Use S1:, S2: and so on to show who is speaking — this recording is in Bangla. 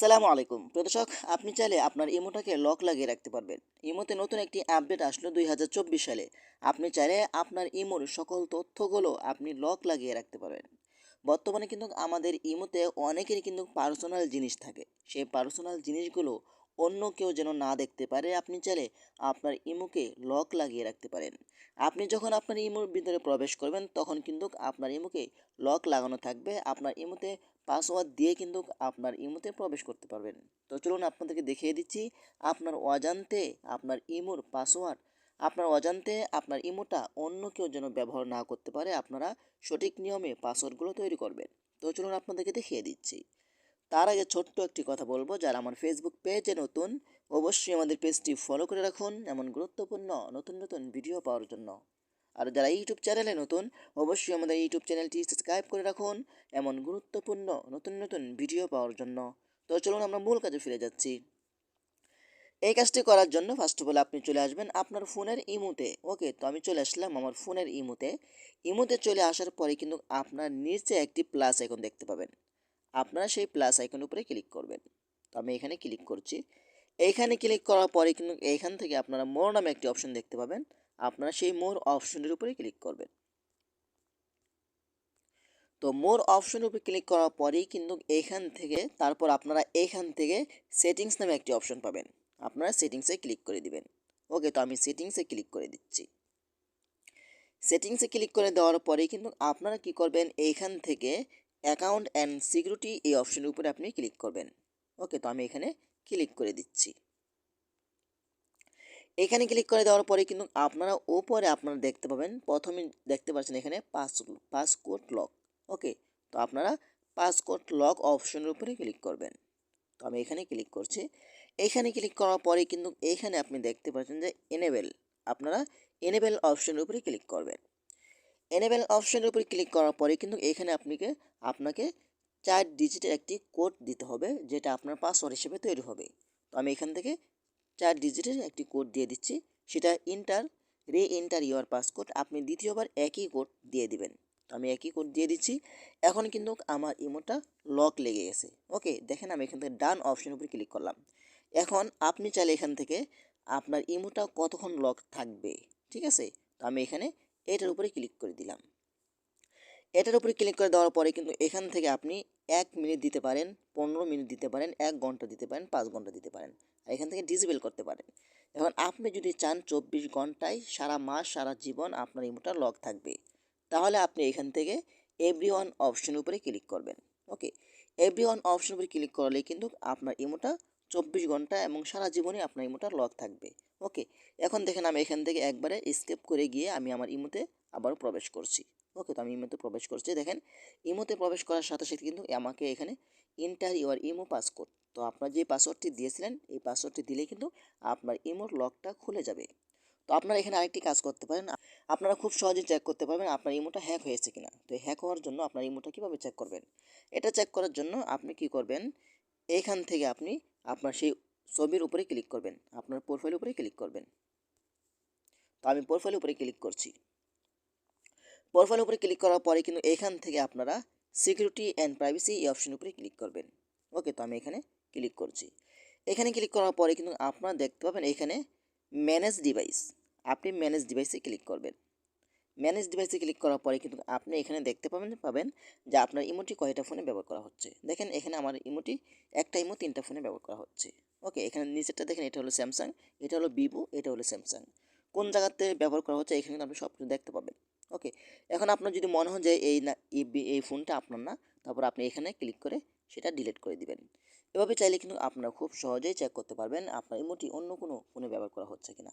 S1: আসসালামু আলাইকুম। প্রদর্শক আপনি চাইলে আপনার ইমোটাকে লক লাগিয়ে রাখতে পারবেন। ইমোতে নতুন একটি আপডেট আসলো দুই হাজার চব্বিশ সালে। আপনি চাইলে আপনার ইমোর সকল তথ্যগুলো আপনি লক লাগিয়ে রাখতে পারবেন। বর্তমানে কিন্তু আমাদের ইমোতে অনেকেরই কিন্তু পার্সোনাল জিনিস থাকে। সেই পার্সোনাল জিনিসগুলো অন্য কেউ যেন না দেখতে পারে, আপনি চাইলে আপনার ইমুকে লক লাগিয়ে রাখতে পারেন। আপনি যখন আপনার ইমোর ভিতরে প্রবেশ করবেন, তখন কিন্তু আপনার ইমুকে লক লাগানো থাকবে। আপনার ইমুতে পাসওয়ার্ড দিয়ে কিন্তু আপনার ইমুতে প্রবেশ করতে পারবেন। তো চলুন আপনাদেরকে দেখিয়ে দিচ্ছি আপনার অজান্তে আপনার ইমোর পাসওয়ার্ড। আপনার অজান্তে আপনার ইমোটা অন্য কেউ যেন ব্যবহার না করতে পারে, আপনারা সঠিক নিয়মে পাসওয়ার্ডগুলো তৈরি করবেন। তো চলুন আপনাদেরকে দেখিয়ে দিচ্ছি। তার আগে ছোট্ট একটি কথা বলব। যারা আমার ফেসবুক পেজে নতুন, অবশ্যই আমাদের পেজটি ফলো করে রাখুন। এমন গুরুত্বপূর্ণ, নতুন নতুন ভিডিও পাওয়ার জন্য। আর যারা ইউটিউব চ্যানেলে নতুন, অবশ্যই আমাদের ইউটিউব চ্যানেলটি সাবস্ক্রাইব করে রাখুন। এমন গুরুত্বপূর্ণ, নতুন নতুন ভিডিও পাওয়ার জন্য। তো চলুন আমরা মূল কাজে ফিরে যাচ্ছি। এই কাজটি করার জন্য ফার্স্ট অফ অল আপনি চলে আসবেন আপনার ফোনের ইমুতে। ওকে তো আমি চলে আসলাম আমার ফোনের ইমুতে। ইমুতে চলে আসার পরে কিন্তু আপনার নিচে একটি প্লাস এখন দেখতে পাবেন। আপনারা সেই প্লাস আইকন উপরে ক্লিক করবেন। তো আমি এখানে ক্লিক করছি। এইখানে ক্লিক করার পরে কিন্তু এইখান থেকে আপনারা মোর নামে একটি অপশন দেখতে পাবেন। আপনারা সেই মোর অপশনের উপরে ক্লিক করবেন। তো মোর অপশনের উপরে ক্লিক করার পরেই কিন্তু এইখান থেকে তারপর আপনারা এইখান থেকে সেটিংস নামে একটি অপশন পাবেন। আপনারা সেটিংসে ক্লিক করে দিবেন। ওকে তো আমি সেটিংসে ক্লিক করে দিচ্ছি। সেটিংসে ক্লিক করে দেওয়ার পরেই কিন্তু আপনারা কি করবেন? এইখান থেকে অ্যাকাউন্ট অ্যান্ড সিকিউরিটি এই অপশনের উপরে আপনি ক্লিক করবেন। ওকে তো আমি এখানে ক্লিক করে দিচ্ছি। এখানে ক্লিক করে দেওয়ার পরে কিন্তু আপনারা ওপরে আপনারা দেখতে পাবেন, প্রথমে দেখতে পাচ্ছেন এখানে পাস পাসকোড লক ওকে তো আপনারা পাসকোড লক অপশনের উপরে ক্লিক করবেন। তো আমি এখানে ক্লিক করছি। এখানে ক্লিক করার পরে কিন্তু এইখানে আপনি দেখতে পাচ্ছেন যে এনেবেল আপনারা এনেবেল অপশনের উপরে ক্লিক করবেন। এনেবেল অপশনের উপরে ক্লিক করার পরে কিন্তু এখানে আপনাকে আপনাকে চার ডিজিটের একটি কোড দিতে হবে, যেটা আপনার পাসওয়ার্ড হিসেবে তৈরি হবে। তো আমি এখান থেকে চার ডিজিটের একটি কোড দিয়ে দিচ্ছি, সেটা ইন্টার রে ইন্টার ইউর পাসকোড আপনি দ্বিতীয়বার একই কোড দিয়ে দিবেন। তো আমি একই কোড দিয়ে দিচ্ছি, এখন কিন্তু আমার ইমোটা লক লেগে গেছে। ওকে দেখেন আমি এখান থেকে ডান অপশনের উপরে ক্লিক করলাম। এখন আপনি চাইলে এখান থেকে আপনার ইমোটা কতক্ষণ লক থাকবে, ঠিক আছে? তো আমি এখানে এটার উপরে ক্লিক করে দিলাম। এটার উপরে ক্লিক করে দেওয়ার পরে কিন্তু এখান থেকে আপনি এক মিনিট দিতে পারেন, পনেরো মিনিট দিতে পারেন, এক ঘণ্টা দিতে পারেন, পাঁচ ঘণ্টা দিতে পারেন। আর এখান থেকে ডিসেবল করতে পারেন। এখন আপনি যদি চান চব্বিশ ঘন্টায় সারা মাস, সারা জীবন আপনার ইমোটা লক থাকবে, তাহলে আপনি এখান থেকে এভরি ওয়ান অপশন উপরে ক্লিক করবেন। ওকে এভরি ওয়ান অপশন উপরে ক্লিক করলে কিন্তু আপনার ইমোটা চব্বিশ ঘণ্টা এবং সারা জীবনে আপনার ইমোটা লক থাকবে। ওকে এখন দেখেন আমি এখান থেকে একবারে স্কেপ করে গিয়ে আমি আমার ইমোতে আবার প্রবেশ করছি। ওকে তো আমি ইমোতে প্রবেশ করছি। দেখেন, ইমোতে প্রবেশ করার সাথে সাথে কিন্তু আমাকে এখানে ইন্টার ইউর ইমো পাসকোড তো আপনার যে পাসওয়ার্ডটি দিয়েছিলেন, এই পাসওয়ার্ডটি দিলে কিন্তু আপনার ইমোর লকটা খুলে যাবে। তো আপনারা এখানে আরেকটি কাজ করতে পারেন। আপনারা খুব সহজে চেক করতে পারবেন আপনার ইমোটা হ্যাক হয়েছে কিনা। তো হ্যাক হওয়ার জন্য আপনার ইমোটা কীভাবে চেক করবেন? এটা চেক করার জন্য আপনি কি করবেন? এখান থেকে আপনি আপনার সেই ছবির উপরে ক্লিক করবেন, আপনার প্রোফাইল উপরে ক্লিক করবেন। তো আমি প্রোফাইল উপরে ক্লিক করছি। প্রোফাইল উপরে ক্লিক করার পরে কিন্তু এখান থেকে আপনারা সিকিউরিটি অ্যান্ড প্রাইভেসি এই অপশন উপরে ক্লিক করবেন। ওকে তো আমি এখানে ক্লিক করছি। এখানে ক্লিক করার পরে কিন্তু আপনারা দেখতে পাবেন এখানে ম্যানেজ ডিভাইস আপনি ম্যানেজ ডিভাইসে ক্লিক করবেন। ম্যানেজ ডিভাইসে ক্লিক করার পরে কিন্তু আপনি এখানে দেখতে পাবেন পাবেন যে আপনার ইমোটি কয়টা ফোনে ব্যবহার করা হচ্ছে। দেখেন এখানে আমার ইমোটি একটা ইমো তিনটা ফোনে ব্যবহার করা হচ্ছে। ওকে এখানে নিচেরটা দেখেন, এটা হলো স্যামসাং এটা হলো ভিভো এটা হলো স্যামসাং কোন জায়গাতে ব্যবহার করা হচ্ছে, এখানে আপনি সব কিছু দেখতে পাবেন। ওকে এখন আপনার যদি মনে হয় যে এই না, এই ফোনটা আপনার না, তারপর আপনি এখানে ক্লিক করে সেটা ডিলিট করে দিবেন। এভাবে চাইলে কিন্তু আপনারা খুব সহজেই চেক করতে পারবেন আপনার ইমোটি অন্য কোনো ফোনে ব্যবহার করা হচ্ছে কিনা।